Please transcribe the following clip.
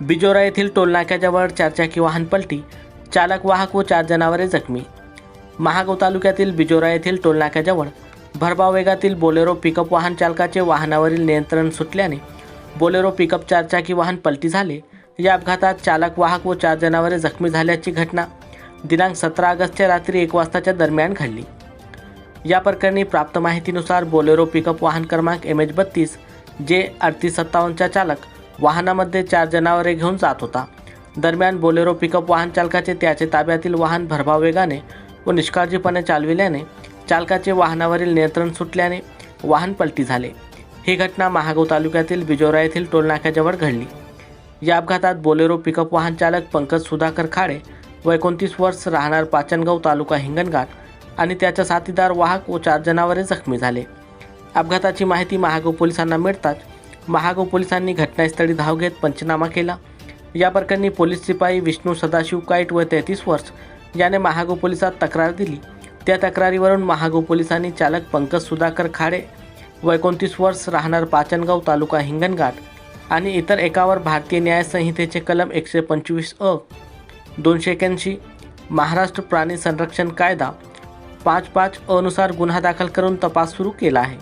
बिजोरा येथील टोलनाक्याजवळ चारचाकी वाहन पलटी चालक वाहक व चार जनावरे जखमी. महागाव तालुक्यातील बिजोरा येथील टोलनाक्याजवळ भरभाव वेगातील बोलेरो पिकअप वाहन चालकाचे वाहनावरील नियंत्रण सुटल्याने बोलेरो पिकअप चारचाकी वाहन पलटी झाले. या अपघातात चालक वाहक व चार जनावरे जखमी झाल्याची घटना दिनांक सतरा ऑगस्टच्या रात्री एक वाजताच्या दरम्यान घडली. या प्रकरणी प्राप्त माहितीनुसार बोलेरो पिकअप वाहन क्रमांक एम एच बत्तीस जे अडतीस सत्तावन्नचा चालक वाहनामध्ये चार जनावरे घेऊन जात होता. दरम्यान बोलेरो पिकअप वाहन चालकाचे त्याचे ताब्यातील वाहन भरभाव वेगाने व निष्काळजीपणे चालविल्याने चालकाचे वाहनावरील नियंत्रण सुटल्याने वाहन पलटी झाले. ही घटना महागाव तालुक्यातील बिजोरा येथील टोलनाक्याजवळ घडली. या अपघातात बोलेरो पिकअप वाहन चालक पंकज सुधाकर खाडे व एकोणतीस वर्ष राहणार पाचनगाव तालुका हिंगणघाट आणि त्याच्या साथीदार वाहक व चार जनावरे जखमी झाले. अपघाताची माहिती महागाव पोलिसांना मिळताच महागाव पोलिसांनी घटनास्थळी धाव घेत पंचनामा केला. या प्रकरणी पोलीस शिपाई विष्णू सदाशिव काईट व तेहतीस वर्ष याने महागाव पोलिसात तक्रार दिली. त्या तक्रारीवरून महागाव पोलिसांनी चालक पंकज सुधाकर खाडे व एकोणतीस वर्ष राहणार पाचनगाव तालुका हिंगणघाट आणि इतर एकावर भारतीय न्याय संहितेचे कलम एकशे पंचवीस अ दोनशे एक्याऐंशी महाराष्ट्र प्राणी संरक्षण कायदा पाच पाच अनुसार गुन्हा दाखल करून तपास सुरू केला आहे.